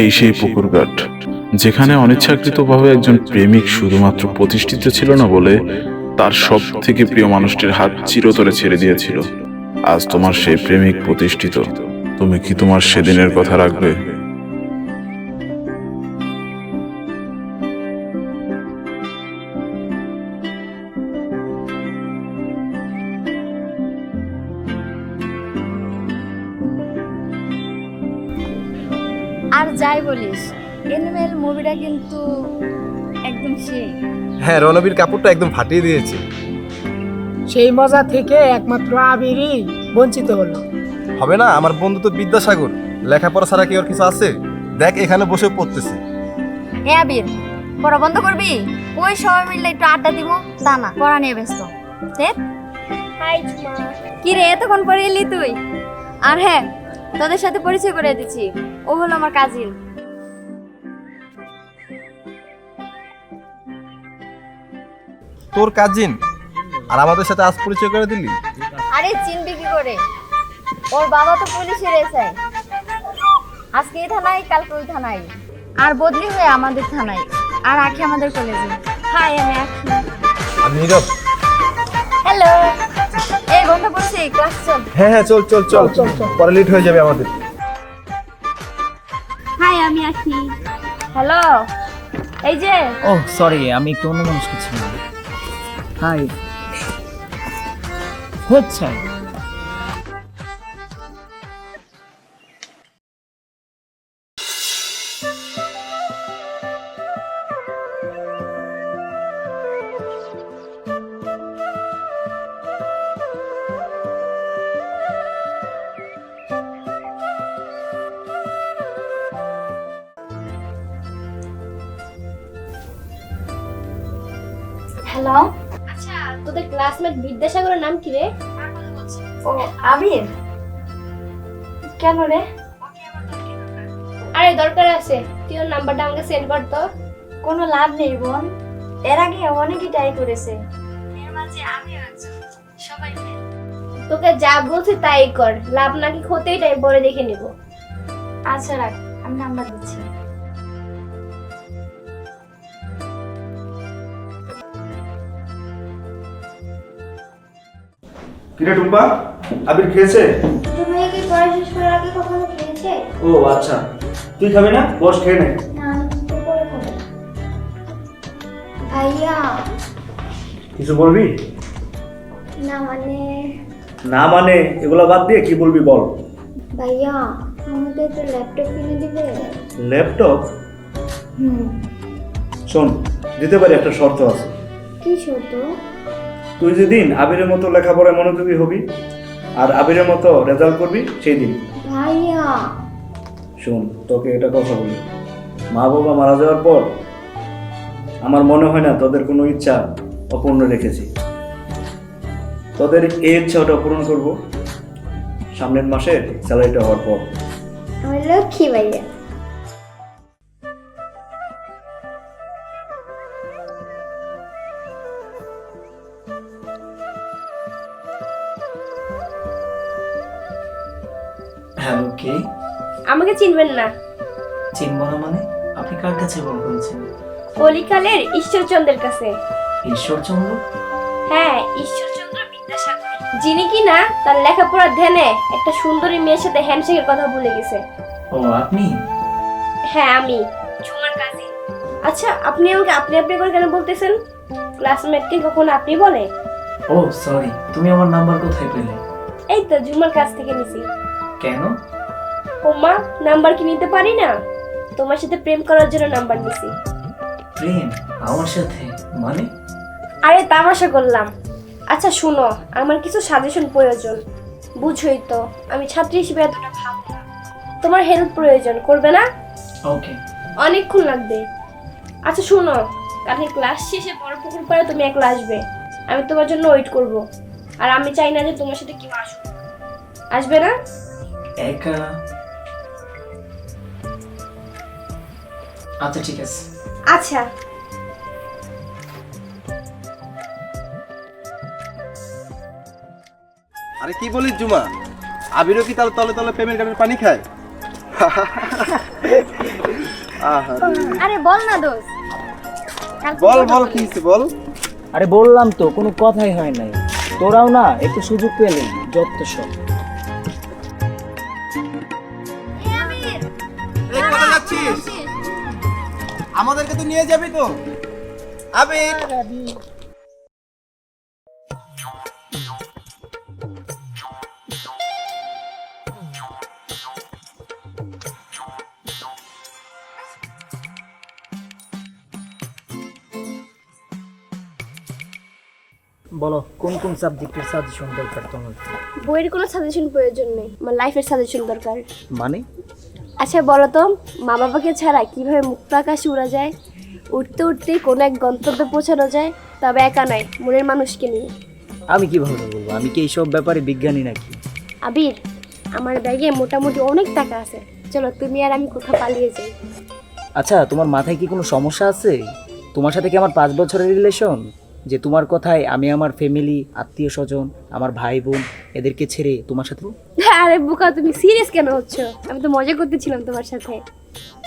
এই সেই পুকুরঘাট, যেখানে অনিচ্ছাকৃতভাবে একজন প্রেমিক শুধুমাত্র প্রতিষ্ঠিত ছিল না বলে তার সব থেকে প্রিয় মানুষটির হাত চিরতরে ছেড়ে দিয়েছিল। আজ তোমার সেই প্রেমিক প্রতিষ্ঠিত। তুমি কি তোমার সেদিনের কথা রাখবে? যাই বলিস এনিমেল মুভিটা কিন্তু একদম সেই। হ্যাঁ রণবীর কাপড়টা একদম ফাটিয়ে দিয়েছে। সেই মজা থেকে একমাত্র আবিরই বঞ্চিত হলো। হবে না আমার বন্ধু তো বিদ্যাসাগর। লেখাপড়া ছাড়া কি ওর কিছু আছে? দেখ এখানে বসে পড়তেছে। এ আবির পড়া বন্ধ করবি? ওই সবাই মিলে একটু আড্ডা দিব। তা না পড়া নিয়ে ব্যস্ত। দেখ। হাই কি রে এতক্ষণ পরে এলি তুই? আর হ্যাঁ তোদের সাথে পরিচয় করে দিচ্ছি। ও হলো আমার কাজিন। তোর কাজিন? আর আমাদের সাথে আজ পরিচয় করে দিলি? আরে চিনবি কি করে? ওর বাবা তো পুলিশের এসআই। আজকে এই থানায় কালকে ওই থানায়। আর বদলি হয়ে আমাদের থানায়। আর আখি আমাদের কলেজে হাই আমি আখি। আমি নীরব? হ্যালো এই পড়ছে ক্লাস চল। হ্যাঁ হ্যাঁ চল চল চল। পরে লেট হয়ে যাবে আমাদের। হাই আমি আছি হ্যালো এই যে। ও সরি আমি একটু অন্য মানুষ ছিলাম হাই হচ্ছে? হ্যালো আচ্ছা তোদের ক্লাসমেট বিদ্যাসাগরের নাম কি রে? ও আবির কেন রে? আরে দরকার আছে। তুই ওর নাম্বারটা আমাকে সেন্ড কর তো। কোনো লাভ নেই বোন। এর আগে অনেকেই ট্রাই করেছে। এর মাঝে আমিও একজন। সবাই তোকে যা বলছি তাই কর। লাভ নাকি ক্ষতি এটাই পরে দেখে নিব। আচ্ছা রাখ আমি নাম্বার দিচ্ছি। কিরে টুম্পা আবির খেয়েছে? তুমি কি পড়া শেষ করার আগে কখনো খেয়েছে? ও আচ্ছা। তুই খাবি না? বস খেয়ে নে। ভাইয়া। কিছু বলবি? না মানে? না মানে এগুলো বাদ দিয়ে কি বলবি বল। ভাইয়া আমাকে একটা ল্যাপটপ কিনে দিবে? ল্যাপটপ? হুম। শোন দিতে পারি একটা শর্ত আছে। কি ছোট তুই যেদিন আবিরের মতো লেখাপড়ায় মনোযোগী হবি আর আবিরের মতো রেজাল্ট করবি সেই দিন ভাইয়া। শোন তোকে এটা কথা বলি। মা বাবা মারা যাওয়ার পর আমার মনে হয় না তোদের কোনো ইচ্ছা অপূর্ণ রেখেছি। তোদের এই ইচ্ছাটা পূরণ করব। সামনের মাসে স্যালারিটা হওয়ার পর। আমার লক্ষ্মী ভাইয়া। হ্যালো কে? আমাকে চিনবেন না। চিনব না মানে? আপনি কার কাছে ফোন করেছেন কলিকালের ঈশ্বরচন্দ্রের কাছে। ঈশ্বরচন্দ্র? হ্যাঁ ঈশ্বরচন্দ্র বিদ্যাসাগর যিনি কি না তার লেখাপড়ার ধ্যানে একটা সুন্দরী মেয়ের সাথে হ্যান্ডশেকের কথা ভুলে গেছে। ও আপনি? হ্যাঁ আমি ঝুমার কাজিন আচ্ছা আপনি আমাকে আপনি আপনি করে কেন বলতেছেন? ক্লাসমেটকে কখন আপনি বলে ও সরি তুমি আমার নাম্বার কোথায় পেলে? এই তো ঝুমার কাছ থেকে নিছি। কেন? ও মা নাম্বার কি নিতে পারি না? তোমার সাথে প্রেম করার জন্য নাম্বার নিছি। প্রেম? আমার সাথে? মানে? আরে তামাশা করলাম। আচ্ছা শুনো আমার কিছু সাজেশন প্রয়োজন। বুঝোই তো আমি ছাত্রী হিসেবে এতটা না। তোমার হেল্প প্রয়োজন করবে না? ওকে অনেকক্ষণ লাগবে। আচ্ছা শোনো কালকে ক্লাস শেষে বড় পুকুর পাড়ে তুমি একলা আসবে। আমি তোমার জন্য ওয়েট করব। আর আমি চাই না যে তোমার সাথে কেউ আসুক। আসবে না? একা। আচ্ছা ঠিক আছে। আচ্ছা। আরে কি বলিস জুমা? আবিরও কি তাহলে তলে তলে প্রেমের গাড়ির পানি খায়? আরে বল না দোষ। বল বল কি বল? আরে বললাম তো কোনো কথাই হয় নাই। তোরাও না একটু সুযোগ পেলে যত সব যাচ্ছিস আমাদেরকে তো নিয়ে যাবি তো। আবির বলো কোন কোন সাবজেক্টের সাজেশন দরকার তোমার? বইয়ের কোনো সাজেশন প্রয়োজন নেই আমার লাইফের সাজেশন দরকার। মানে? আচ্ছা বলো তো মা বাবাকে ছাড়া কীভাবে মুক্ত আকাশে উড়া যায়? উঠতে উঠতে কোনো এক গন্তব্যে পৌঁছানো যায় তবে একা নয় মনের মানুষকে নিয়ে। আমি কীভাবে বলব? আমি কি এইসব ব্যাপারে বিজ্ঞানী নাকি? আবির আমার ব্যাগে মোটামুটি অনেক টাকা আছে। চলো তুমি আর আমি কোথাও পালিয়ে যাই। আচ্ছা তোমার মাথায় কি কোনো সমস্যা আছে? তোমার সাথে কি আমার পাঁচ বছরের রিলেশন যে তোমার কথায় আমি আমার ফ্যামিলি আত্মীয় স্বজন আমার ভাই বোন এদেরকে ছেড়ে তোমার সাথে আরে বোকা তুমি সিরিয়াস কেন হচ্ছ? আমি তো মজা করতেছিলাম তোমার সাথে।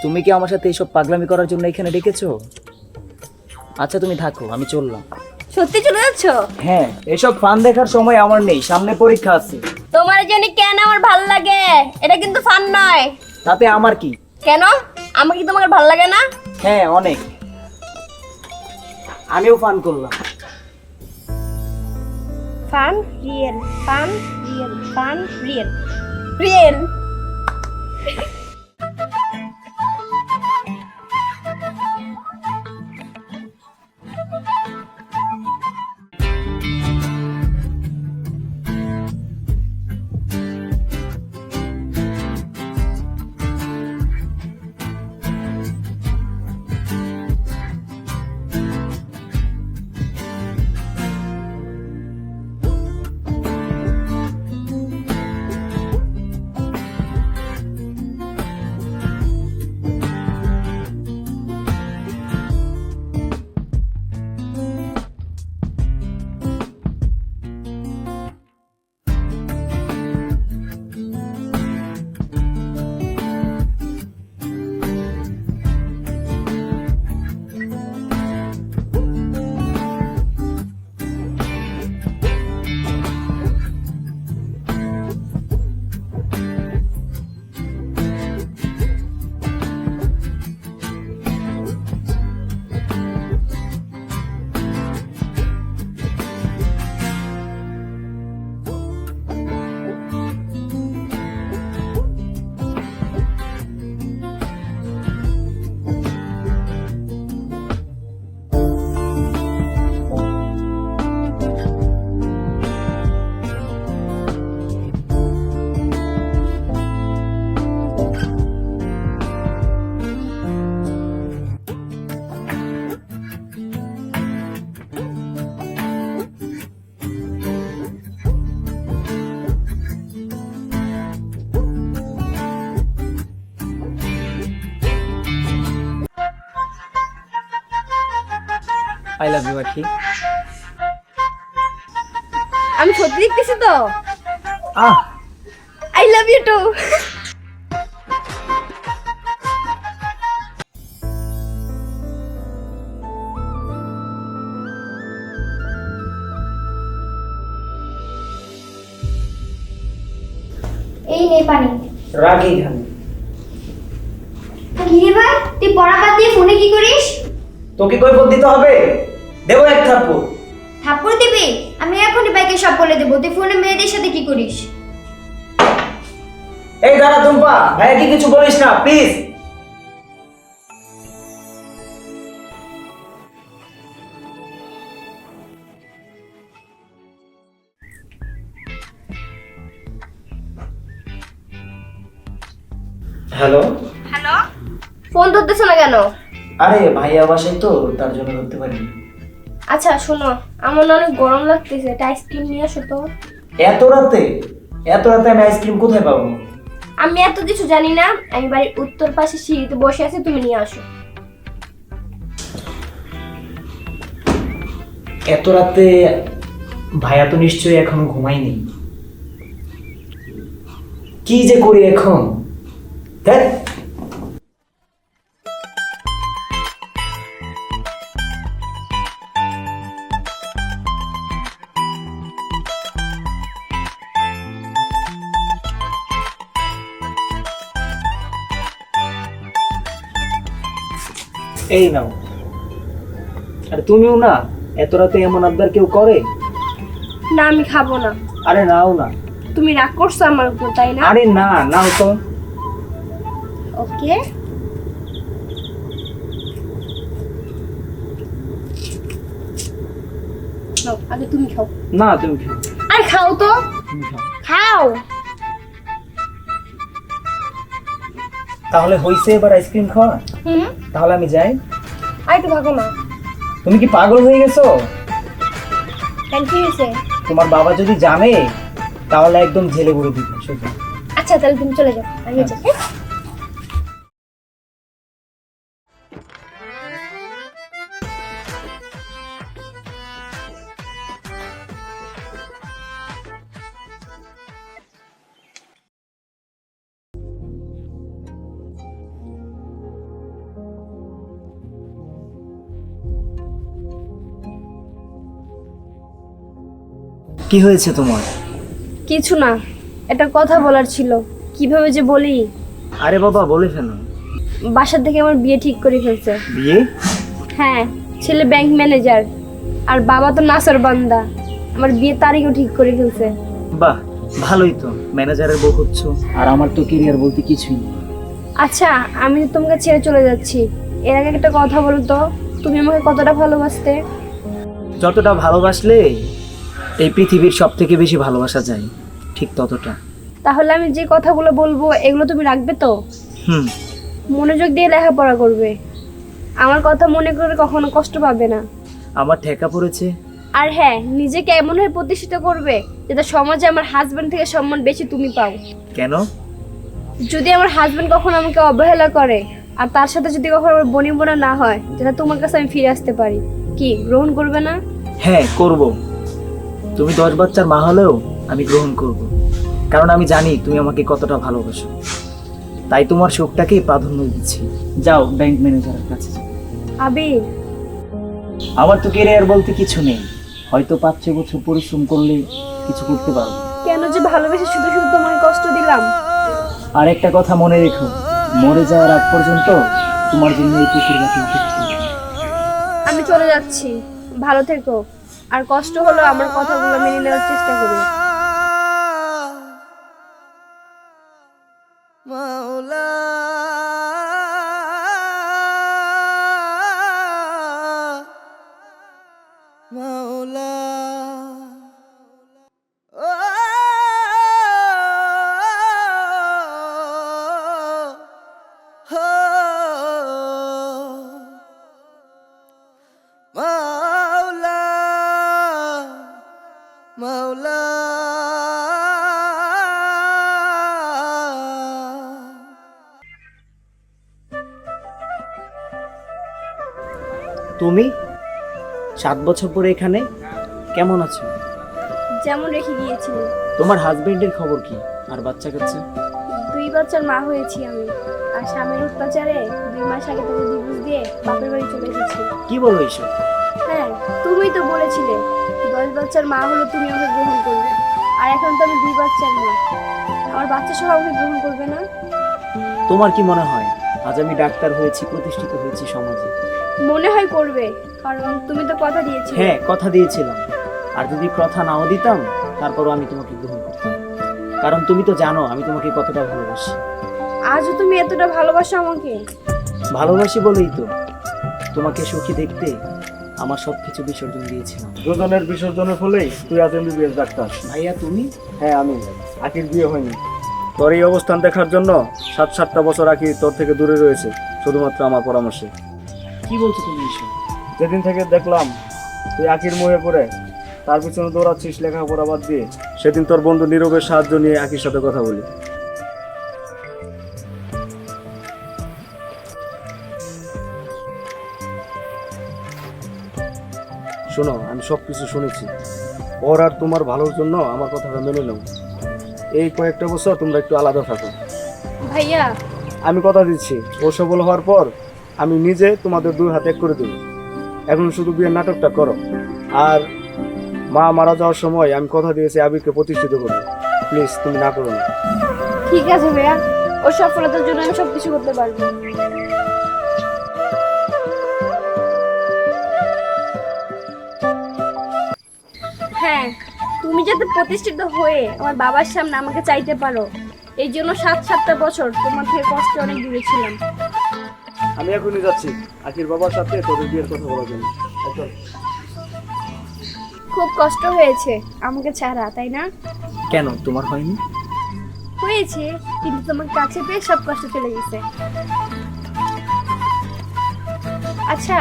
তুমি কি আমার সাথে এইসব পাগলামি করার জন্য এখানে ডেকেছো? আচ্ছা তুমি থাকো আমি চললাম। সত্যি চলে যাচ্ছ? হ্যাঁ এসব ফান দেখার সময় আমার নেই সামনে পরীক্ষা আছে। তোমার জন্য কেন আমার ভালো লাগে? এটা কিন্তু ফান নয়। তাতে আমার কি? কেন? আমাকে কি তোমার ভালো লাগে না? হ্যাঁ অনেক। আমিও ফান করলাম। Fun real fun real fun real real Akhi আমি সত্যি দেখতেছি তো। আহ। আই লাভ ইউ টু এই নে পানি। রাগি এখানে কি রে ভাই? তুই পড়া বাদ দিয়ে ফোনে কি করিস? তোকে কৈফত দিতে হবে? দেবো এক থাপ্পড় থাপ্পড় দিবি? আমি এখনই বাইকে সব বলে দেবো। তুই ফোনে মেয়েদের সাথে কি করিস? এই দাঁড়া টুম্পা ভাইয়া কি কিছু বলিস না প্লিজ হ্যালো? হ্যালো? ফোন ধরতেছো না কেন? আরে ভাইয়া বাসায় তো তার জন্য ধরতে পারিনি। আচ্ছা শোনো আমার না অনেক গরম লাগতেছে একটা আইসক্রিম নিয়ে আসো তো। এত রাতে? এত রাতে আমি আইসক্রিম কোথায় পাবো? আমি এত কিছু জানি না আমি বাড়ির উত্তর পাশে সিঁড়িতে বসে আছি তুমি নিয়ে আসো। এত রাতে ভাইয়া তো নিশ্চয়ই এখনও ঘুমায়নি। কি যে করি এখন? ধ্যাৎ। এই নাও। আরে তুমিও না এত রাতে এমন আবদার কেউ করে? না আমি খাব না। আরে নাও না। তুমি রাগ করছ আমার উপর তাই না? আরে না নাও তো। ওকে। আগে তুমি খাও। না তুমি খাও। আরে খাও তো। খাও। তাহলে হইছে এবার আইসক্রিম খাওয়া? তাহলে আমি যাই। আর তো ভাগো না তুমি কি পাগল হয়ে গেছো? কেন কি হয়েছে তোমার বাবা যদি জানে তাহলে একদম ঝেলে পড়ে দিবে আচ্ছা তাহলে তুমি চলে যাও। আমি যাই কি হয়েছে তোমার? কিছু না একটা কথা বলার ছিল। কীভাবে যে বলি? আরে বাবা বলে ফেলো। বাসা থেকে আমার বিয়ে ঠিক করে ফেলছে। বিয়ে? হ্যাঁ ছেলে ব্যাংক ম্যানেজার আর বাবা তো নাসার বান্দা। আমার বিয়ে তারিখও ঠিক করে ফেলছে। বাহ ভালোই তো ম্যানেজারের বউ হচ্ছ আর আমার তো কেরিয়ার বলতে কিছুই নেই। আচ্ছা আমি তো তোমাকে ছেড়ে চলে যাচ্ছি। এর আগে একটা কথা বলো তো তুমি আমাকে কতটা ভালোবাসতে? যতটা ভালোবাসলে এই পৃথিবীর সব থেকে বেশি ভালোবাসা যায় ঠিক ততটা। তাহলে আমি যে কথাগুলো বলব এগুলো তুমি রাখবে তো? হুম। মনোযোগ দিয়ে লেখাপড়া করবে। আমার কথা মনে করে কখনো কষ্ট পাবে না। আমার ঠেকা পড়েছে? আর হ্যাঁ নিজেকে এমনভাবে প্রতিষ্ঠিত করবে যাতে সমাজে আমার হাজব্যান্ড থেকে সম্মান বেশি তুমি পাও। কেন? যদি আমার হাজব্যান্ড কখনো আমাকে অবহেলা করে আর তার সাথে যদি কখনো আমার বনিবনা না হয় যেটা তোমার কাছে আমি ফিরে আসতে পারি। কি গ্রহণ করবে না? হ্যাঁ করব। তুমি দশ বাচ্চার মা হলেও আমি গ্রহণ করব। কারণ আমি জানি তুমি আমাকে কতটা ভালোবাসো। তাই তোমার সুখটাকেই প্রাধান্য দিচ্ছি। যাও ব্যাংক ম্যানেজারের কাছে। আবির। আমার তো কেরিয়ার বলতে কিছু নেই। হয়তো পাঁচ ছয় বছর পরিশ্রম করলে কিছু করতে পারব। কেন যে ভালোবেসে শুধু শুধু তোমাকে কষ্ট দিলাম? আর একটা কথা মনে রেখো মরে যাওয়ার আগ পর্যন্ত তোমার জন্য এই পুকুর করব। আমি চলে যাচ্ছি। ভালো থেকো। আর কষ্ট হলো আমার কথাগুলো মেনে নেওয়ার চেষ্টা করো। তুমি সাত বছর পরে এখানে কেমন আছো? যেমন রেখে গিয়েছিলে। তোমার হাজবেন্ডের খবর কি? আর বাচ্চা কাচ্চা? দুই বাচ্চার মা হয়েছি আমি আর স্বামীর অত্যাচারে দুই মাস আগে তাকে ডিভোর্স দিয়ে বাপের বাড়ি চলে এসেছি কি বলো এইসব? হ্যাঁ তুমিই তো বলেছিলে দশ বাচ্চার মা হলে তুমি আমাকে গ্রহণ করবে আর এখন তো আমি দুই বাচ্চার মা। আমার বাচ্চা সহ আমাকে গ্রহণ করবে না? তোমার কি মনে হয় আজ আমি ডাক্তার হয়েছি প্রতিষ্ঠিত হয়েছি সমাজে? মনে হয় করবে কারণ তুমি তো কথা দিয়েছিলে। হ্যাঁ কথা দিয়েছিলাম। আর যদি কথা নাও দিতাম তারপরও আমি তোমাকে গ্রহণ করতাম। কারণ তুমি তো জানো আমি তোমাকে কতটা ভালোবাসি। আজও তুমি এতটা ভালোবাসো আমাকে? ভালোবাসি বলেই তো তোমাকে সুখী দেখতে আমার সব কিছু বিসর্জন দিয়েছিলাম। দুজনের বিসর্জনের ফলেই তুই আজ এমবিবিএস ডাক্তার। ভাইয়া তুমি? হ্যাঁ আমি। আকির বিয়ে হয়নি। তোর এই অবস্থান দেখার জন্য সাত সাতটা বছর আকি তোর থেকে দূরে রয়েছে শুধুমাত্র আমার পরামর্শে। কি বলছো তুমি এসব? যেদিন থেকে দেখলাম তুই আকির মুহে পড়ে তার পিছনে দৌড়াচ্ছিস লেখাপড়া বাদ দিয়ে সেদিন তোর বন্ধু নীরবের সাহায্য নিয়ে আকির সাথে কথা বলি। শোনো আমি সব কিছু শুনেছি। ওর আর তোমার ভালোর জন্য আমার কথাটা মেনে নাও। এই কয়েকটা বছর তোমরা একটু আলাদা থাকো। ভাইয়া। আমি কথা দিচ্ছি। ও সফল হওয়ার পর আমি নিজে তোমাদের দুই হাতে করে দেবো। এখন শুধু বিয়ের নাটকটা করো। আর মা মারা যাওয়ার সময় আমি কথা দিয়েছি আবিরকে প্রতিষ্ঠিত করব প্লিজ, তুমি না করো না। ঠিক আছে ভাইয়া। ওর সফলতার জন্য আমি সব কিছু করতে পারব। হ্যাঁ তুমি যাতে প্রতিষ্ঠিত হয়ে আমার বাবার সামনে আমাকে চাইতে পারো, এই জন্য সাত সাতটা বছর তোমার থেকে কষ্ট অনেক দূরে ছিলাম। আমি এখনই যাচ্ছি। আখির বাবার সাথে তোদের বিয়ের কথা বলার জন্য। খুব কষ্ট হয়েছে। আমাকে ছাড়া তাই না? কেন তোমার হয়নি? হয়েছে কিন্তু তোমার কাছে পেয়ে সব কষ্ট চলে গেছে। আচ্ছা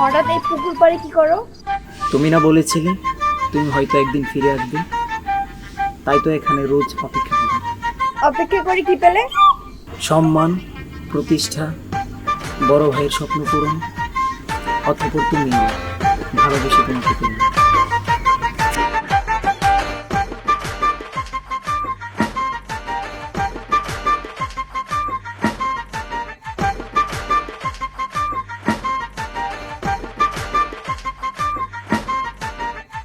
হঠাৎ এই পুকুর পাড়ে কি করো? তুমি না বলেছিলে তুমি হয়তো একদিন ফিরে আসবে। তাই তো এখানে রোজ অপেক্ষা করি। অপেক্ষা করে কি পেলে? সম্মান প্রতিষ্ঠা বড় ভাইয়ের স্বপ্ন পূরণ অথপর তুমি ভালোবেসে তোমাকে পেলাম